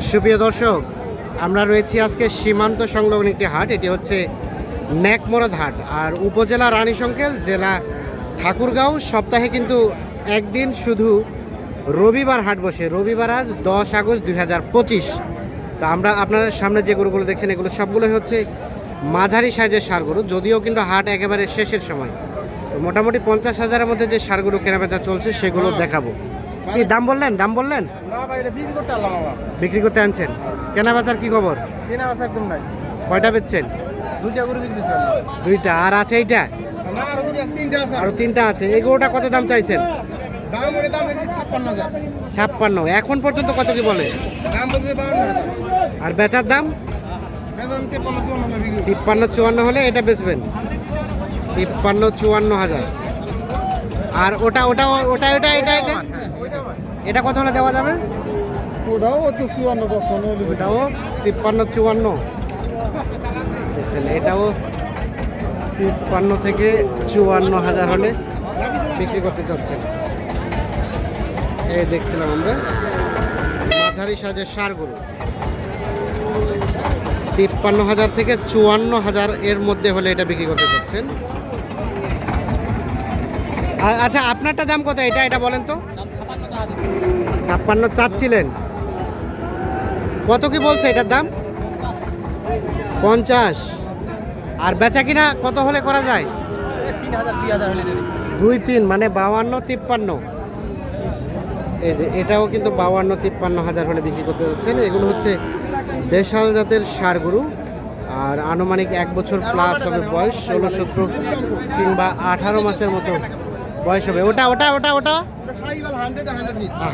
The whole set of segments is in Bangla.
সুপ্রিয় দর্শক, আমরা রয়েছি আজকে সীমান্ত সংলগ্ন একটি হাট। এটি হচ্ছে ন্যাকমরদ হাট। আর উপজেলা রানীশঙ্কেল জেলা ঠাকুরগাঁও, সপ্তাহে কিন্তু একদিন শুধু রবিবার হাট বসে। রবিবার আজ দশ আগস্ট দুই হাজার পঁচিশ। তা আমরা আপনার সামনে যে গরুগুলো দেখছেন, এগুলো সবগুলোই হচ্ছে মাঝারি সাইজের সার গরু, যদিও কিন্তু হাট একেবারে শেষের সময়। তো মোটামুটি পঞ্চাশ হাজারের মধ্যে যে সারগুলো কেনাবেচা চলছে, সেগুলো দেখাবো। কি দাম বললেন দাম বললেন? না ভাই এটা বিক্রি করতে বিক্রি করতে আনছেন। কেনা বেচার কি খবর? কেনা একদম নাই কয়টা বেচছেন? দুইটা। করে বিক্রি দুইটা আর আছে এইটা? না আরও দুটো আছে তিনটা আছে। আরও তিনটা আছে এই গরুটা কত দাম চাইছেন? দাম দাম ছাপ্পান্ন। হাজার ছাপ্পান্ন এখন পর্যন্ত কত কি বলে? দাম আর বেচার দাম? তেপ্পান্ন চুয়ান্ন হলে এটা বেচবেন। তিপ্পান্ন চুয়ান্ন হাজার। আর ওটা ওটা ওটা ওটা, এটা এটা। এটা কত হলে দেওয়া যাবে? ওটাও তো চুয়ান্ন পঁচপান্ন ওটাও তিপ্পান্ন চুয়ান্ন। এটাও তিপ্পান্ন থেকে চুয়ান্ন হাজার হলে বিক্রি করতে চাচ্ছেন। এই দেখছিলাম আমরা মাঝারি সাজের সার গরু তিপ্পান্ন হাজার থেকে চুয়ান্ন হাজার এর মধ্যে হলে এটা বিক্রি করতে চাচ্ছেন। আচ্ছা আপনারটা দাম কত? এটা এটা বলেন তো। ছাপ্পান্ন চাচ্ছিলেন কত কি বলছে এটার দাম? পঞ্চাশ। আর বেচা কিনা কত হলে করা যায়? দুই তিন মানে বাউান্ন তিপ্পান্ন। এই যে, এটাও কিন্তু বাউান্ন তিপ্পান্ন হাজার হলে বিক্রি করতে যাচ্ছেন। এগুলো হচ্ছে দেশাল জাতের সার আর আনুমানিক এক বছর প্লাস হবে বয়স ষোলো, সতেরো কিংবা আঠারো মাসের মতো। বয়স হবে। ওটা ওটা ওটা ওটা?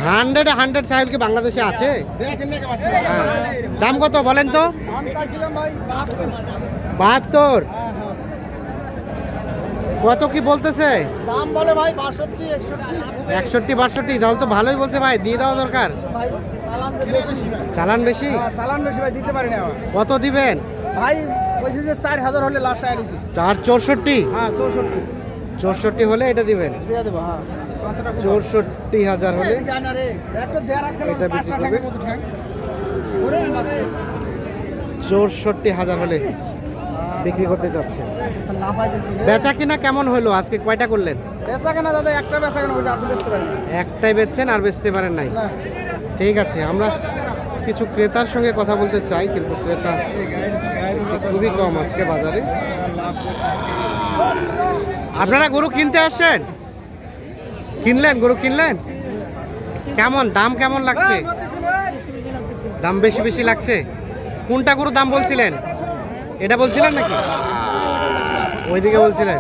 হান্ড্রেড হান্ড্রেড সাহেব কি বাংলাদেশে আছে? কেমন হ্যাঁ। দাম কত বলেন তো? বাহাত্তর। হ্যাঁ, হ্যাঁ। কত কি বলতেছে? দাম বলে ভাই বাষট্টি একষট্টি। একষট্টি বাষট্টি। তাহলে তো ভালোই বলছে ভাই দিয়ে দেওয়া দরকার। ভাই চালান বেশি। চালান বেশি? হ্যাঁ, ভাই দিতে পারি না কত দিবেন? ভাই বলছি যে চার হাজার হলে লাস্ট চার চৌষট্টি? হ্যাঁ চৌষট্টি। চৌষট্টি হলে এটা দিবেন। হ্যাঁ। চৌষট্টি হাজার হলে এটা বিক্রি করবে? চৌষট্টি হাজার হলে বিক্রি করতে যাচ্ছে বেচা কিনা কেমন হলো? আজকে কয়টা করলেন? বেচা কেনা দাদা একটা বেচা কেনা বলছে আপনি বেচতে পারেন। একটাই বেচছেন আর বেচতে পারেন নাই। ঠিক আছে আমরা কিছু ক্রেতার সঙ্গে কথা বলতে চাই কিন্তু ক্রেতা খুবই কম আজকে বাজারে। আপনারা গরু কিনতে আসছেন? কিনলেন? গরু কিনলেন? কেমন? দাম কেমন লাগছে? দাম বেশি বেশি লাগছে? কোনটা গরু দাম বলছিলেন? এটা বলছিলেন নাকি? ওইদিকে বলছিলেন।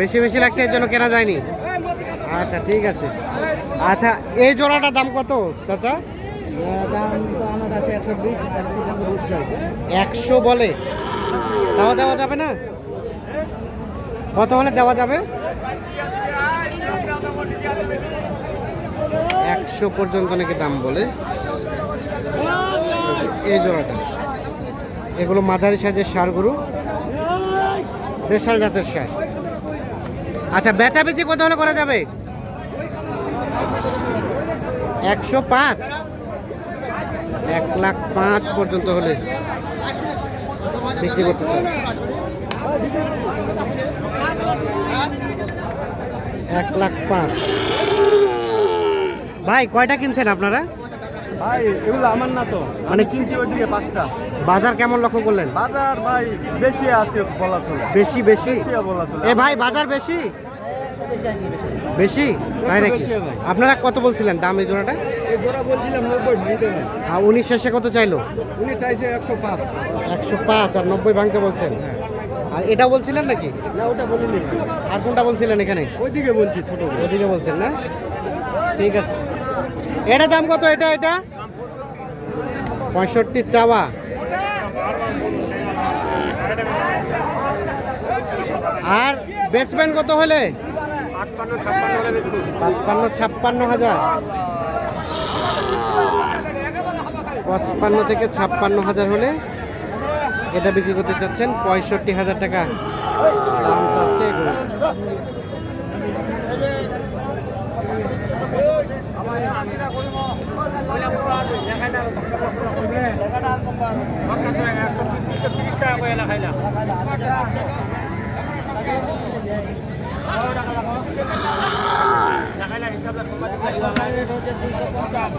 বেশি বেশি লাগছে, এর জন্য কেনা যায়নি? আচ্ছা ঠিক আছে। আচ্ছা এই জোড়াটার দাম কত, চাচা? একশো বলে। দেওয়া দেওয়া যাবে না? কত হলে দেওয়া যাবে? একশো পর্যন্ত নাকি দাম বলে। এই জোড়াটা। এগুলো মাঝারি সাইজের সার গরু। দেশাল জাতের সার আচ্ছা বেচা বেচি কত হলে করা যাবে? একশো পাঁচ। এক লাখ পাঁচ পর্যন্ত হলে বিক্রি করতে চাচ্ছি। এক লাখ পাঁচ। ভাই কয়টা কিনছেন আপনারা? ভাই এগুলো আমার না তো। মানে কিনছি ওইদিকে পাঁচটা। বাজার কেমন লক্ষ্য করলেন? বাজার ভাই বেশি আছে বলা চলে। বেশি বেশি? বলা চলে। এ ভাই বাজার বেশি? বেশি? তাই নাকি? আপনারা কত বলছিলেন দাম এই জোড়াটা? এই জোড়া বলছিলাম নব্বই ভাঙতে ভাই। আর উনি শেষে কত চাইলো? উনি চাইছে একশো পাঁচ। একশো পাঁচ আর নব্বই ভাঙতে বলছেন? আর এটা বলছিলেন নাকি? না ওটা বলিনি। আর কোনটা বলছিলেন এখানে? ওইদিকে বলছি ছোট। ওদিকে বলছেন না? ঠিক আছে। এটা দাম কত এটা এটা? পঁয়ষট্টি চাওয়া। আর বেচবেন কত হলে? পাঁচপান্ন ছাপ্পান্ন হাজার। পঁচপান্ন থেকে ছাপ্পান্ন হাজার হলে এটা বিক্রি করতে চাচ্ছেন পঁয়ষট্টি হাজার টাকা। দাম চাচ্ছে এগুলো।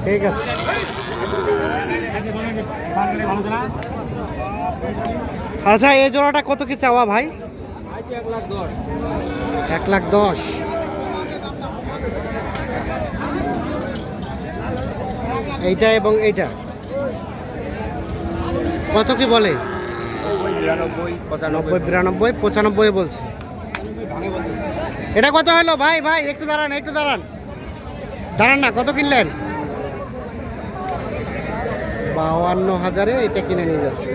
ঠিক আছে। আচ্ছা এই জোড়াটা কত কি চাওয়া ভাই? এক লাখ দশ। এইটা এবং এইটা। কত কি বলে? নব্বই, বিরানব্বই, পঁচানব্বই বলছে। এটা কত হলো? ভাই ভাই, একটু দাঁড়ান একটু দাঁড়ান। দাঁড়ান না, কত কিনলেন? বাউান্ন হাজারে এটা কিনে নিয়ে যাচ্ছে।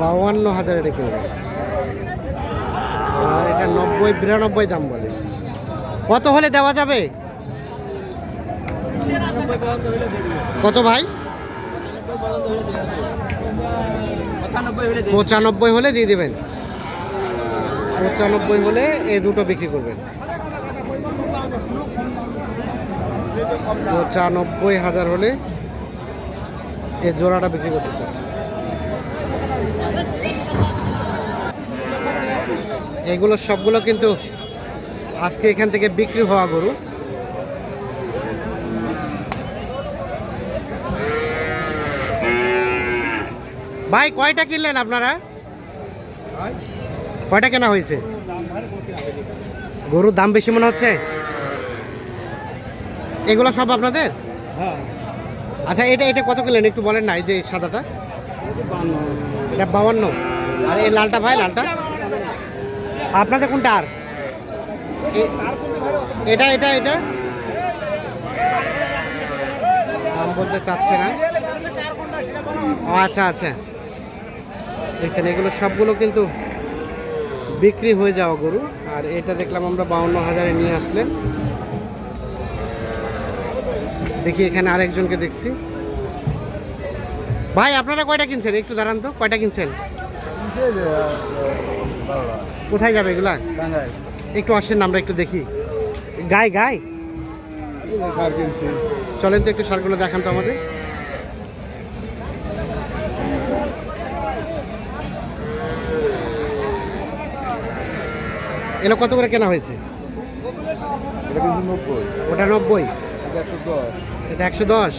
বাউান্ন হাজার এটা কিনবে। আর এটা নব্বই, বিরানব্বই দাম বলে। কত হলে দেওয়া যাবে? কত ভাই? পঁচানব্বই হলে দিয়ে দেবেন। পঁচানব্বই হলে এই দুটো বিক্রি করবেন। পঁচানব্বই হাজার হলে এ জোড়াটা বিক্রি করতে চাচ্ছি। এগুলো সবগুলো কিন্তু আজকে এখান থেকে বিক্রি হওয়া গরু। ভাই, কয়টা কিনলেন আপনারা? কয়টা কেনা হয়েছে? গরুর দাম বেশি মনে হচ্ছে? এগুলো সব আপনাদের? হ্যাঁ। আচ্ছা এটা এটা কত কিলেন একটু বলেন না এই যে এই সাদাটা। এটা বাউান্ন। আর এই লালটা ভাই লালটা? আপনাদের কোনটা আর? এটা এটা এটা? দাম বলতে চাচ্ছে না। আচ্ছা আচ্ছা। দেখছেন এগুলো সবগুলো কিন্তু বিক্রি হয়ে যাওয়া গরু। আর এটা দেখলাম আমরা বাউন্ন হাজারে নিয়ে আসলেন। দেখি এখানে আরেকজনকে দেখছি। ভাই আপনারা কয়টা কিনছেন? একটু দাঁড়ান তো কয়টা কিনছেন? কোথায় যাবে এগুলা? একটু আসেন আমরা একটু দেখি। গাই কার চলেন তো একটু সারগুলো দেখান তো আমাদের। এগুলো কত করে কেনা হয়েছে? নব্বই। ওটা নব্বই। এটা একশো দশ।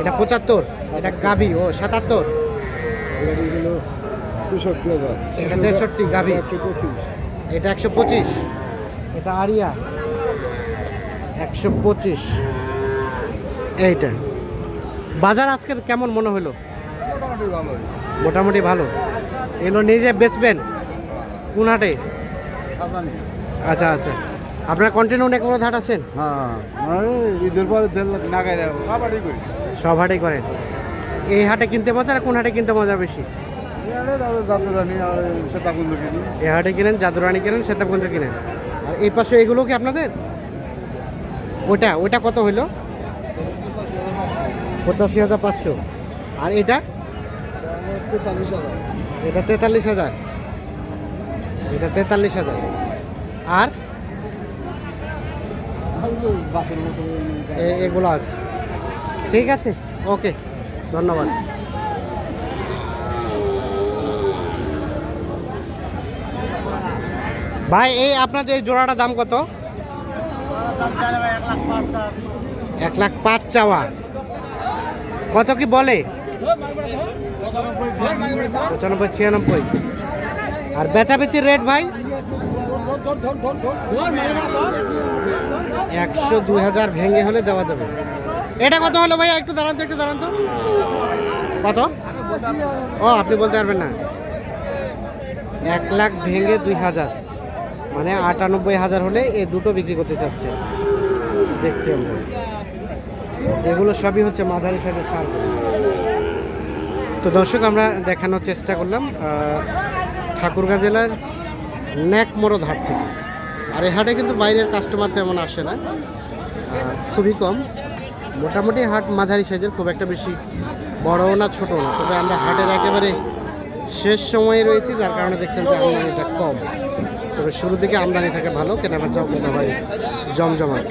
এটা পঁচাত্তর। এটা গাভি ও সাতাত্তর। এটা তেষট্টি গাভি। এটা একশো পঁচিশ। এটা আরিয়া। একশো পঁচিশ। এইটা। বাজার আজকে কেমন মনে হলো? মোটামুটি ভালো। এগুলো নিজে বেচবেন? কোন হাটে আচ্ছা আচ্ছা। আপনার কন্টিনিউ অনেক কোনো ধাট আছেন? হ্যাঁ ঈদের পরে দেড় লাখ না গাই কাবাডি করি। সব করেন। এই হাটে কিনতে মজা আর কোন হাটে কিনতে মজা বেশি? এই হাটে কিনেন জাদুরানি কিনেন সেতাবগঞ্জ কিনেন। আর এই পাশে এগুলো কি আপনাদের? ওটা ওটা কত হইল? পঁচাশি হাজার পাঁচশো। আর এটা? তেতাল্লিশ হাজার এটা তেতাল্লিশ হাজার। এটা তেতাল্লিশ হাজার। আর? এগুলো আছে। ঠিক আছে? ওকে। ধন্যবাদ। ভাই, এই আপনাদের এই জোড়াটার দাম কত? এক লাখ পাঁচ চাওয়া। কত কি বলে? পঁচানব্বই, ছিয়ানব্বই। আর বেচাবেচির রেট ভাই? একশো দুই হাজার ভেঙে হলে দেওয়া যাবে। এটা কত হলো ভাইয়া? একটু দাঁড়ান তো, একটু দাঁড়ান তো। কত? ও, আপনি বলতে পারবেন না। এক লাখ ভেঙে দুই হাজার। মানে আটানব্বই হাজার হলে এ দুটো বিক্রি করতে চাচ্ছে। দেখছি আমরা। এগুলো সবই হচ্ছে মাঝারি সাইজের সার। তো দর্শক, আমরা দেখানোর চেষ্টা করলাম ঠাকুরগাঁ জেলার ন্যাকমরদ হাট থেকে। আর এই হাটে কিন্তু বাইরের কাস্টমার তেমন আসে না। খুবই কম। মোটামুটি হাট মাঝারি সাইজের, খুব একটা বেশি বড়ও না ছোট না। তবে আমরা হাটের একেবারে শেষ সময়ে রয়েছি, যার কারণে দেখছেন যে আমদানিটা কম। তবে শুরুর দিকে আমদানি থাকে ভালো কেনাবেচাও মনে হয়। জমজমাট।